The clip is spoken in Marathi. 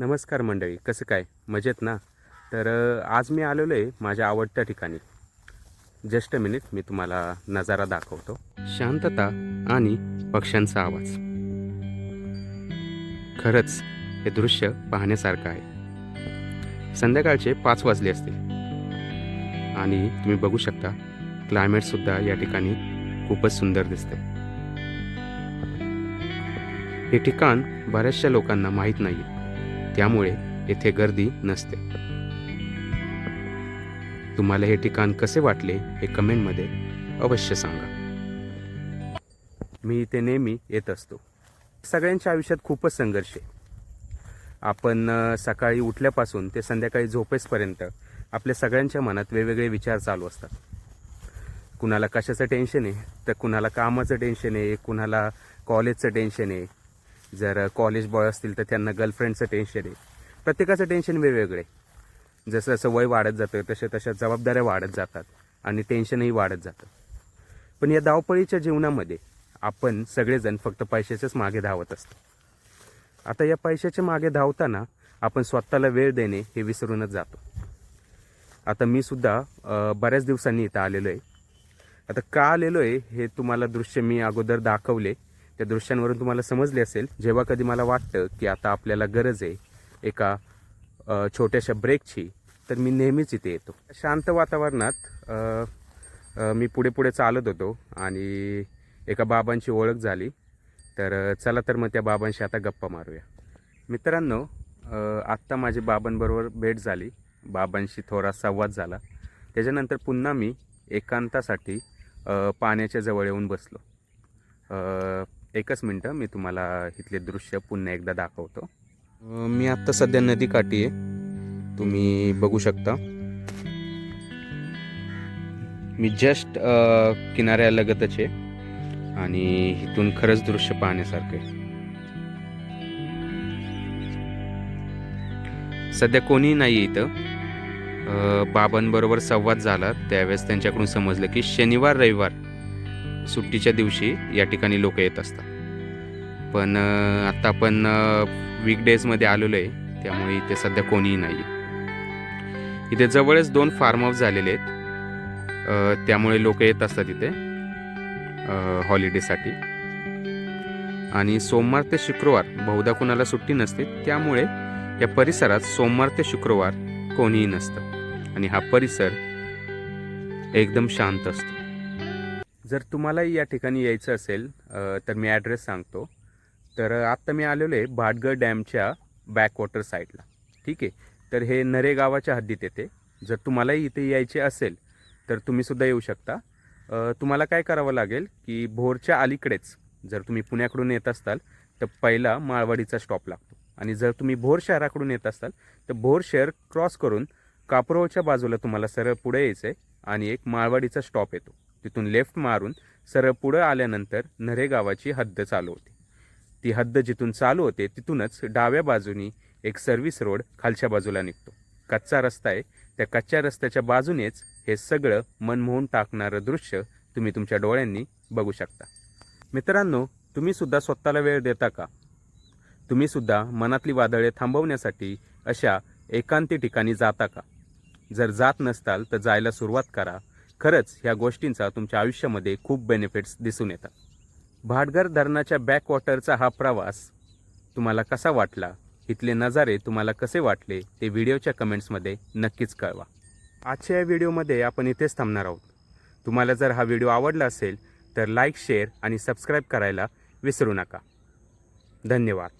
नमस्कार मंडळी कसं काय? मजेत ना? तर आज मी आलेलो आहे माझ्या आवडत्या ठिकाणी. जस्ट अ मिनिट मी तुम्हाला नजारा दाखवतो. शांतता आणि पक्ष्यांचा आवाज. खरंच हे दृश्य पाहण्यासारखं आहे. संध्याकाळचे पाच वाजले असतील. आणि तुम्ही बघू शकता क्लायमेटसुद्धा या ठिकाणी खूपच सुंदर दिसते. हे ठिकाण बऱ्याचशा लोकांना माहीत नाही त्यामुळे येथे गर्दी नसते. तुम्हाला हे ठिकाण कसे वाटले हे कमेंटमध्ये अवश्य सांगा. मी इथे नेहमी येत असतो. सगळ्यांच्या आयुष्यात खूपच संघर्ष आहे. आपण सकाळी उठल्यापासून ते संध्याकाळी झोपेसपर्यंत आपल्या सगळ्यांच्या मनात वेगवेगळे विचार चालू असतात. कुणाला कशाचं टेन्शन आहे तर कुणाला कामाचं टेन्शन आहे कुणाला कॉलेजचं टेन्शन आहे जर कॉलेज बॉय असतील तर त्यांना गर्लफ्रेंडचं टेन्शन आहे. प्रत्येकाचं टेन्शन वेगवेगळं आहे. जसं जसं वय वाढत जातं तशा तशा जबाबदाऱ्या वाढत जातात आणि टेन्शनही वाढत जातं. पण या धावपळीच्या जीवनामध्ये आपण सगळेजण फक्त पैशाच्याच मागे धावत असतो. आता या पैशाच्या मागे धावताना आपण स्वतःला वेळ देणे हे विसरूनच जातो. आता मी सुद्धा बऱ्याच दिवसांनी इथं आलेलो आहे. आता का आलेलो आहे हे तुम्हाला दृश्य मी अगोदर दाखवले. त्या दृश्यांवरून तुम्हाला समजले असेल. जेव्हा कधी मला वाटतं की आता आपल्याला गरज आहे एका छोट्याशा ब्रेकची तर मी नेहमीच इथे येतो. शांत वातावरणात मी पुढे पुढे चालत होतो आणि एका बाबांची ओळख झाली. तर चला तर मग त्या बाबांशी आता गप्पा मारूया. मित्रांनो आत्ता माझी बाबांबरोबर भेट झाली. बाबांशी थोडा संवाद झाला. त्याच्यानंतर पुन्हा मी एकांतासाठी पाण्याच्या जवळ येऊन बसलो. एकच मिनटं मी तुम्हाला इथले दृश्य पुन्हा एकदा दाखवतो. मी आत्ता सध्या नदीकाठी आहे. तुम्ही बघू शकता. मी जस्ट किनाऱ्यालगतच आहे. आणि इथून खरंच दृश्य पाहण्यासारखं आहे. सध्या कोणी नाही इथं. बाबांबरोबर संवाद झाला. त्यावेळेस त्यांच्याकडून समजलं की शनिवार रविवार सुट्टीच्या दिवशी या ठिकाणी लोक येत असतात. पण आत्ता आपण वीकडेजमध्ये आलेलो आहे त्यामुळे इथे सध्या कोणीही नाही इथे जवळच दोन फार्म हाऊस झालेले आहेत. त्यामुळे लोक येत असतात इथे हॉलिडेसाठी आणि सोमवार ते शुक्रवार बहुधा कुणाला सुट्टी नसते त्यामुळे या परिसरात सोमवार ते शुक्रवार कोणीही नसतं. आणि हा परिसर एकदम शांत असतो. जर तुम्हालाही या ठिकाणी यायचं असेल तर मी ॲड्रेस सांगतो. तर आत्ता मी आलेलो आहे भाटगड डॅमच्या बॅकवॉटर साईडला. ठीक आहे? तर हे नरे गावाच्या हद्दीत येते. जर तुम्हालाही इथे यायचे असेल तर तुम्हीसुद्धा येऊ शकता. तुम्हाला काय करावं लागेल की भोरच्या अलीकडेच जर तुम्ही पुण्याकडून येत असाल तर पहिला माळवाडीचा स्टॉप लागतो. आणि जर तुम्ही भोर शहराकडून येत असाल तर भोर शहर क्रॉस करून कापरोच्या बाजूला तुम्हाला सरळ पुढे यायचं आहे आणि एक माळवाडीचा स्टॉप येतो. तिथून लेफ्ट मारून सरळ पुढं आल्यानंतर नरे गावाची हद्द चालू होती. ती हद्द जिथून चालू होते तिथूनच डाव्या बाजूनी एक सर्व्हिस रोड खालच्या बाजूला निघतो. कच्चा रस्ता आहे. त्या कच्च्या रस्त्याच्या बाजूनेच हे सगळं मनमोहून टाकणारं दृश्य तुम्ही तुमच्या डोळ्यांनी बघू शकता. मित्रांनो तुम्ही सुद्धा स्वतःला वेळ देता का? तुम्हीसुद्धा मनातली वादळे थांबवण्यासाठी अशा एकांती ठिकाणी जाता का? जर जात नसताल तर जायला सुरुवात करा. खरंच ह्या गोष्टींचा तुमच्या आयुष्यामध्ये खूप बेनिफिट्स दिसून येतात. भाटघर धरणाच्या बॅकवॉटरचा हा प्रवास तुम्हाला कसा वाटला? इथले नजारे तुम्हाला कसे वाटले? ते व्हिडिओच्या कमेंट्समध्ये नक्कीच कळवा. आजच्या या व्हिडिओमध्ये आपण इथेच थांबणार आहोत. तुम्हाला जर हा व्हिडिओ आवडला असेल तर लाईक शेअर आणि सबस्क्राईब करायला विसरू नका. धन्यवाद.